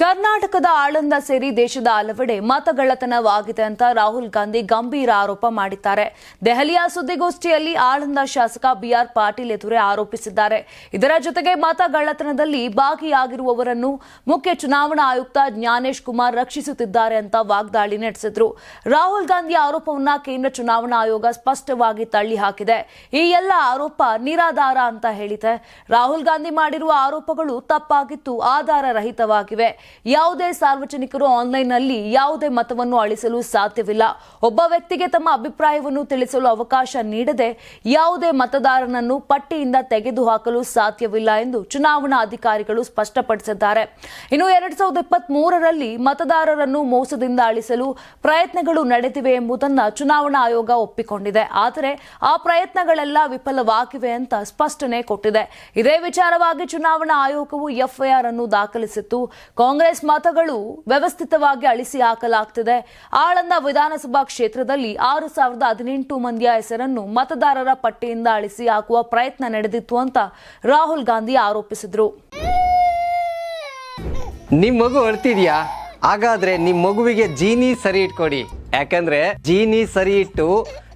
ಕರ್ನಾಟಕದ ಆಳಂದ ಸೇರಿ ದೇಶದ ಹಲವೆಡೆ ಮತಗಳ್ಳತನವಾಗಿದೆ ಅಂತ ರಾಹುಲ್ ಗಾಂಧಿ ಗಂಭೀರ ಆರೋಪ ಮಾಡಿದ್ದಾರೆ. ದೆಹಲಿಯ ಸುದ್ದಿಗೋಷ್ಠಿಯಲ್ಲಿ ಆಳಂದ ಶಾಸಕ ಬಿಆರ್ ಪಾಟೀಲ್ ಎದುರೇ ಆರೋಪಿಸಿದ್ದಾರೆ. ಇದರ ಜೊತೆಗೆ ಮತಗಳ್ಳತನದಲ್ಲಿ ಭಾಗಿಯಾಗಿರುವವರನ್ನು ಮುಖ್ಯ ಚುನಾವಣಾ ಆಯುಕ್ತ ಜ್ಞಾನೇಶ್ ಕುಮಾರ್ ರಕ್ಷಿಸುತ್ತಿದ್ದಾರೆ ಅಂತ ವಾಗ್ದಾಳಿ ನಡೆಸಿದ್ರು. ರಾಹುಲ್ ಗಾಂಧಿ ಆರೋಪವನ್ನು ಕೇಂದ್ರ ಚುನಾವಣಾ ಆಯೋಗ ಸ್ಪಷ್ಟವಾಗಿ ತಳ್ಳಿ ಹಾಕಿದೆ ಈ ಎಲ್ಲ ಆರೋಪ ನಿರಾಧಾರ ಅಂತ ಹೇಳಿದೆ. ರಾಹುಲ್ ಗಾಂಧಿ ಮಾಡಿರುವ ಆರೋಪಗಳು ತಪ್ಪಾಗಿತ್ತು ಆಧಾರ ರಹಿತವಾಗಿವೆ ಯಾವುದೇ ಸಾರ್ವಜನಿಕರು ಆನ್ಲೈನ್ನಲ್ಲಿ ಯಾವುದೇ ಮತವನ್ನು ಅಳಿಸಲು ಸಾಧ್ಯವಿಲ್ಲ. ಒಬ್ಬ ವ್ಯಕ್ತಿಗೆ ತಮ್ಮ ಅಭಿಪ್ರಾಯವನ್ನು ತಿಳಿಸಲು ಅವಕಾಶ ನೀಡದೆ ಯಾವುದೇ ಮತದಾರನನ್ನು ಪಟ್ಟಿಯಿಂದ ತೆಗೆದುಹಾಕಲು ಸಾಧ್ಯವಿಲ್ಲ ಎಂದು ಚುನಾವಣಾ ಅಧಿಕಾರಿಗಳು ಸ್ಪಷ್ಟಪಡಿಸಿದ್ದಾರೆ. ಇನ್ನು ಎರಡ್ ಸಾವಿರದ ಇಪ್ಪತ್ತ್ ಮತದಾರರನ್ನು ಮೋಸದಿಂದ ಅಳಿಸಲು ಪ್ರಯತ್ನಗಳು ನಡೆದಿವೆ ಎಂಬುದನ್ನು ಚುನಾವಣಾ ಆಯೋಗ ಒಪ್ಪಿಕೊಂಡಿದೆ. ಆದರೆ ಆ ಪ್ರಯತ್ನಗಳೆಲ್ಲ ವಿಫಲವಾಗಿವೆ ಅಂತ ಸ್ಪಷ್ಟನೆ ಕೊಟ್ಟಿದೆ. ಇದೇ ವಿಚಾರವಾಗಿ ಚುನಾವಣಾ ಆಯೋಗವು ಎಫ್ಐಆರ್ ಅನ್ನು ದಾಖಲಿಸಿತ್ತು. ಕಾಂಗ್ರೆಸ್ ಮತಗಳು ವ್ಯವಸ್ಥಿತವಾಗಿ ಅಳಿಸಿ ಹಾಕಲಾಗ್ತಿದೆ. ಆಳಂದ ವಿಧಾನಸಭಾ ಕ್ಷೇತ್ರದಲ್ಲಿ ಆರು ಸಾವಿರದ ಹದಿನೆಂಟು ಮಂದಿಯ ಹೆಸರನ್ನು ಮತದಾರರ ಪಟ್ಟಿಯಿಂದ ಅಳಿಸಿ ಹಾಕುವ ಪ್ರಯತ್ನ ನಡೆದಿತ್ತು ಅಂತ ರಾಹುಲ್ ಗಾಂಧಿ ಆರೋಪಿಸಿದ್ರು. ನಿಮ್ ಮಗು ಅಳ್ತಿದ್ಯಾ? ಹಾಗಾದ್ರೆ ನಿಮ್ ಮಗುವಿಗೆ ಜೀನಿ ಸರಿ ಇಟ್ಕೊಡಿ. ಯಾಕಂದ್ರೆ ಜೀನಿ ಸರಿ ಇಟ್ಟು